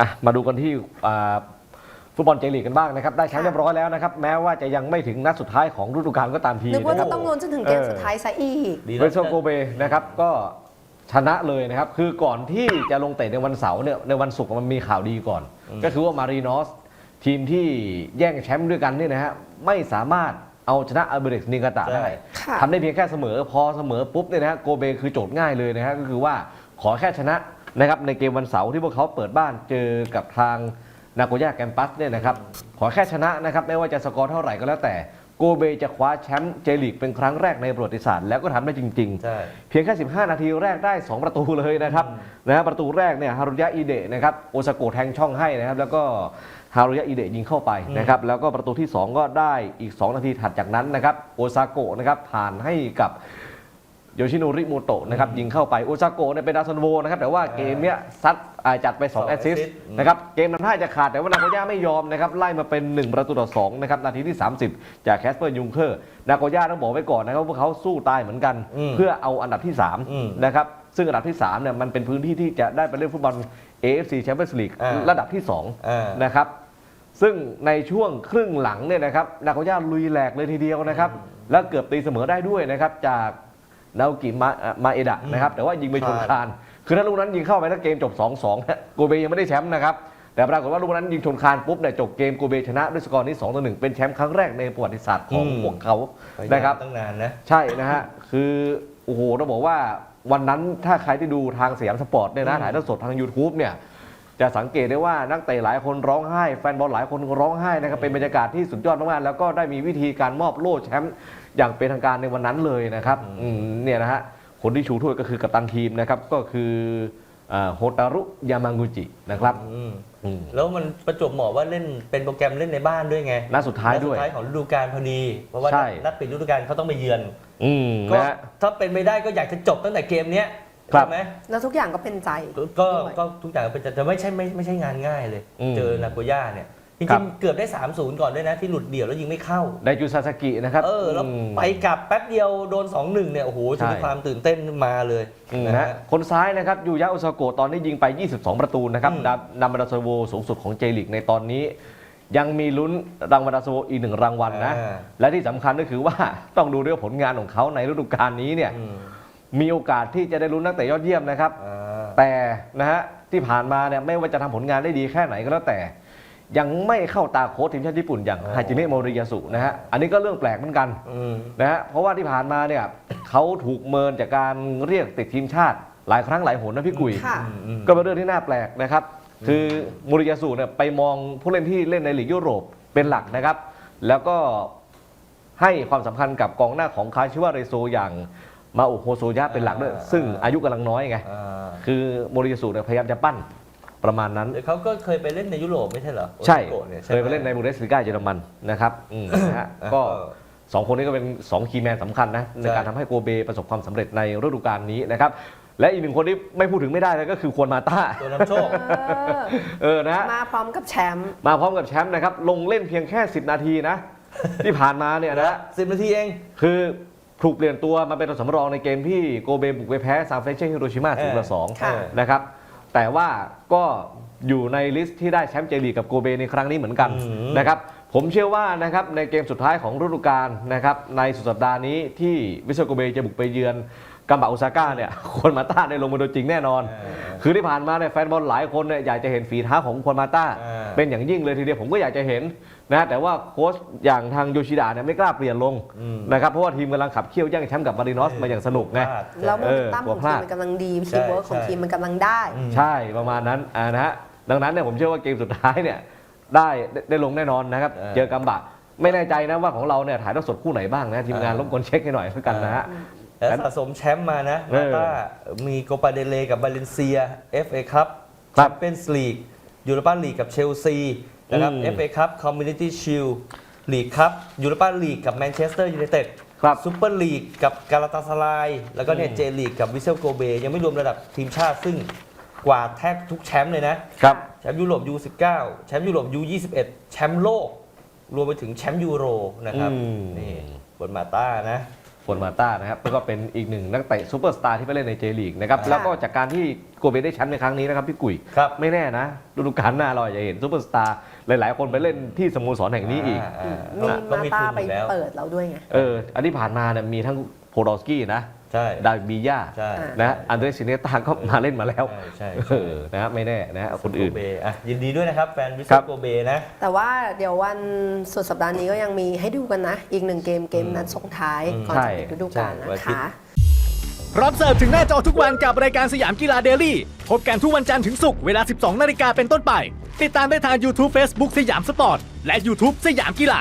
อะมาดูกันที่อ่าฟุตบอลเจลีกกันบ้างนะครับ ได้แชมป์เรียบร้อยแล้วนะครับ แม้ว่าจะยังไม่ถึงนัดสุดท้ายของฤดูกาลก็ตามทีนึกว่านะครัจะบต้องลุ้นจนถึงเกมเออสุดท้ายซะอีกดีเวแล้วโซโกเบนะครับก็ชนะเลยนะครับ คือก่อนที่จะลงเตะในวันเสาร์เนี่ยในวันศุกร์มันมีข่าวดีก่อน ก็คือว่ามารีนอสทีมที่แย่งแชมป์ด้วยกันเนี่ยนะฮะไม่สามารถเอาชนะอัลเบเร็กซ์นิงกาตาได้ค่ะทำได้เพียงแค่เสมอ พอเสมอปุ๊บเนี่ยนะฮะโกเบคือโจทย์ง่ายเลยนะฮะก็คือว่าขอแค่ชนะ นะครับในเกมวันเสาร์ที่พวกเขาเปิดบ้านเจอกับทางนาโกย่าแกมปัสเนี่ยนะครับขอแค่ชนะนะครับไม่ว่าจะสกอร์เท่าไหร่ก็แล้วแต่โกเบจะคว้าแชมป์เจลีกเป็นครั้งแรกในประวัติศาสตร์แล้วก็ทำได้จริงๆใช่เพียงแค่ 15 นาทีแรกได้ 2 ประตูเลยนะครับนะฮะประตูแรกเนี่ยฮารุยะอิเดะนะครับโอซาโกะแทงช่องให้นะครับแล้วก็ฮารุยะอิเดะยิงเข้าไปนะครับแล้วก็ประตูที่ 2 ก็ได้อีก 2 นาทีถัดจากนั้นนะครับโอซาโกะนะครับผ่านให้กับ โยชิโนริโมโตะนะครับยิงเข้าไปโอซาโกะเนี่ยเป็นดาวซันโวนะครับแต่ว่าเกมเนี้ยซัดอ่าจัดไป2แอสซิสต์นะครับเกมนั้นท่าจะขาดแต่ว่านาโกย่าไม่ยอมนะครับไล่มาเป็น 1 ประตูต่อ2นะครับนาทีที่ 30 จากแคสเปอร์ยุงเคอร์นาโกย่าต้องบอกไว้ก่อนนะครับว่าพวกเขาสู้ตายเหมือนกันอืมเพื่อเอาอันดับที่อืม3นะครับซึ่งอันดับที่3เนี่ยมันเป็นพื้นที่ที่จะได้ไปเล่นฟุตบอล AFC Champions League อ่าระดับที่อ่า2นะครับซึ่งในช่วงครึ่งหลังเนี่ยนะครับนาโกย่าลุยแหลกเลยทีเดียวนะครับแล้วเกือบตีเสมอได้ด้วยนะครับจาก นาโอกิมาอะมาเอดะนะครับ แต่ว่ายิงไปชนคาน คือถ้าลูกนั้นยิงเข้าไปถ้าเกมจบ 2-2ฮะโกเบยังไม่ได้แชมป์นะครับ แต่ปรากฏว่าลูกนั้นยิงชนคานปุ๊บเนี่ยจบเกมโกเบชนะด้วยสกอร์นี้2ต่อ1เป็นแชมป์ครั้งแรกในประวัติศาสตร์ของอืมพวกเขานะครับตั้งนานนะใช่นะฮะคือโอ้โหต้องบอกว่าวันนั้นถ้าใครที่ดูทางสยามสปอร์ตเนี่ยนะอืมถ่ายทอดสดทาง YouTube เนี่ยจะสังเกตได้ว่านักเตะหลายคนร้องไห้ แฟนบอลหลายคนร้องไห้นะครับเป็นบรรยากาศที่สุดยอดมากๆแล้วก็ได้มีวิธีการมอบโล่แชมป์ อย่างเป็นทางการในวันนั้นเลยนะครับอืมเนี่ยนะฮะคนที่ชูถ้วยก็คือกัปตันทีมนะครับก็คืออ่าโฮตารุยามากุจินะครับอืมอืมแล้วมันประจวบเหมาะว่าเล่นเป็นโปรแกรมเล่นในบ้านด้วยไงนัดสุดท้ายด้วยนัดสุดท้ายของฤดูกาลพอดี เพราะว่าใช่นัดปิดฤดูกาลเขาต้องไปเยือนอืมก็นะฮะถ้าเป็นไม่ได้ก็อยากจะจบตั้งแต่เกมเนี้ยครับใช่ไหมแล้วทุกอย่างก็เป็นใจ ก็ด้วยก็ทุกอย่างเป็นแต่ไม่ใช่ไม่ไม่ใช่งานง่ายเลยอืมเจอนาโกย่าเนี่ย จครัริบ งๆเกือบได้ 3-0 ก่อนด้วยนะ ที่หลุดเดี่ยวแล้วยิงไม่เข้า ไดจูซาสกินะครับเออ แล้วม ไปกลับแป๊บเดียวโดน 2-1 เนี่ย โอ้โหใช่จะมีความตื่นเต้นมาเลยอืมนะนะฮะ ฮะคนซ้ายนะครับยูยะอุซาโกะตอนนี้ยิงไป 22 ประตูนะครับอืม นำนำบาดาโซโวสูงสุดของเจลิกในตอนนี้ ยังมีลุ้นรางวัลดาโซโวอีกหนึ่งรางวัลนะ อ่าและที่สำคัญก็คือว่า ต้องดูด้วยว่าผลงานของเขาในฤดูกาลนี้เนี่ยอืมมีโอกาสที่จะได้ลุ้นนักเตะยอดเยี่ยมนะครับ อ่าแต่นะฮะที่ผ่านมาเนี่ยไม่ว่าจะทำผลงานได้ดีแค่ไหนก็แล้วแต่ ยังไม่เข้าตาโค้ชทีมชาติญี่ปุ่นอย่างอ๋อฮาจิเมะโมริยาสุนะฮะอันนี้ก็เรื่องแปลกเหมือนกันอืมนะฮะเพราะว่าที่ผ่านมาเนี่ยเขาถูกเมินจากการเรียกติดทีมชาติ หลายครั้งหลายหนนะพี่กุยค่ะอืมอืมก็เป็นเรื่องที่น่าแปลกนะครับ คือมูริยาสุเนี่ยไปมองผู้เล่นที่เล่นในลีกยุโรปเป็นหลักนะครับ แล้วก็ให้ความสำคัญกับกองหน้าของคาชิวาเรโซอย่างมาโอโฮโซยะเป็นหลักด้วยอ่าซึ่งอายุกำลังน้อยไงอ่าคือมูริยาสุเนี่ยพยายามจะปั้น ประมาณนั้นเดี๋ยวเขาก็เคยไปเล่นในยุโรปไม่ใช่เหรอใช่ โอซาโกะนี่เคยไปเล่นในบูเดสลิก้าเยอรมันนะครับอืมนะฮะอะก็ สองคนนี้ก็เป็น 2 คีย์แมนสำคัญนะ ในใช่การทำให้โกเบประสบความสำเร็จในฤดูกาลนี้นะครับ และอีกหนึ่งคนที่ไม่พูดถึงไม่ได้เลยก็คือควรมาต้า ตัวน้ำโชค เออเออนะฮะ มาพร้อมกับแชมป์มาพร้อมกับแชมป์นะครับ ลงเล่นเพียงแค่ 10 นาทีนะ ที่ผ่านมาเนี่ยนะ สิบนาทีเอง คือถูกเปลี่ยนตัวมาเป็นตัวสำรองในเกมที่โกเบบุกไปแพ้ซานเฟรเช่ฮิโรชิมาศูนย์ต่อสองค่ะ นะครับ แต่ว่าก็อยู่ในลิสต์ที่ได้แชมป์เจลีกกับโกเบในครั้งนี้เหมือนกันอืมนะครับผมเชื่อว่านะครับในเกมสุดท้ายของฤดูกาลนะครับในสุดสัปดาห์นี้ที่วิเซโกเบจะบุกไปเยือนกัมบาอุซาก้าเนี่ยคนมาต้าได้ลงมาโดยจริงแน่นอนอ่าคือที่ผ่านมาเนี่ยแฟนบอลหลายคนเนี่ยอยากจะเห็นฝีเท้าของควอนมาต้าอ่า เป็นอย่างยิ่งเลยทีเดียวผมก็อยากจะเห็นนะแต่ว่าโค้ชอย่างทางโยชิดะเนี่ยไม่กล้าเปลี่ยนลงอืมนะครับเพราะว่าทีมกำลังขับเคี่ยวแย่งแชมป์กับมารินอสมาอย่างสนุกไงพลาดแล้วโมเอเมอนตัมกลัขวองพทีลาดมมันกำลังดีใช่ทีมเวิร์กของใช่ทีมมันกำลังได้อืมใช่ประมาณนั้นอ่านะฮะดังนั้นเนี่ยผมเชื่อว่าเกมสุดท้ายเนี่ยได้ได้ได้ลงแน่นอนนะครับเออเจอกัมบะไม่แน่ใจนะว่าของเราเนี่ยถ่ายทอดสดคู่ไหนบ้างนะทีมงานเออรบกวนเช็คให้หน่อยแล้วกันนะฮะแล้วสะสมแชมป์มานะเอมาอต้ามีโกปาเดเลกับบาเลนเซีย FA คัพครัแชบมเปี้ยนส์ลีก ยูโรปาลีกกับเชลซีนะครับอืม FA คัพคอมมูนิตี้ชิลลีกครับยูโรปาลีกกับแมนเชสเตอร์ยูไนเต็ดครับซูเปอร์ลีกกับกาลาตาสลาย แล้วก็เนี่ยอืมเจลีกกับวิเซลโกเบ ยังไม่รวมระดับทีมชาติซึ่งกว่าดแทบทุกแชมป์เลยนะครับแชมป์ยุโรป U19 แชมป์ยุโรป U21 แชมป์โลก รวมไปถึงแชมป์ยูโรนะครับอืมนี่บนมาต้านะ ฟอนมาต้านะครับแล้วก็เป็นอีกหนึ่งนักเตะซูเปอร์สตาร์ที่ไปเล่นในเจลีกนะครับค่ะแล้วก็จากการที่โกเบได้แชมป์ในครั้งนี้นะครับพี่กุยครับไม่แน่นะฤดูกาลหน้าเราอาจจะเห็นซูเปอร์สตาร์หลาย ๆ คนไปเล่นที่สโมสรแห่งนี้อีกามีก็มามีตาทุนไปอยู่แล้วเปิดเราด้วยไงเอออันที่ผ่านมาเนี่ยมีทั้งโพดอลสกี้นะ ใช่ ดาวิดบีย่าใช่นะอันเดรซิเนต้าก็มาเล่นมาแล้วใช่ใช่เออนะฮะไม่แน่นะฮะคนอื่นโกเบอะยินดีด้วยนะครับ แฟนวิสครับโกเบนะ แต่ว่าเดี๋ยววันสุดสัปดาห์นี้ก็ยังมีให้ดูกันนะ อีกหนึ่งเกมเกมนัดส่งท้ายอืมก่อนใช่จะปิดฤดูกาลใช่นะวันอาทิตคะย์พร้อมเสิร์ฟถึงหน้าจอทุกวันกับรายการสยามกีฬาเดลี่ พบกันทุกวันจันทร์ถึงศุกร์เวลา 12 นาฬิกาเป็นต้นไป ติดตามได้ทาง YouTube Facebook สยามสปอร์ต และ YouTube สยามกีฬา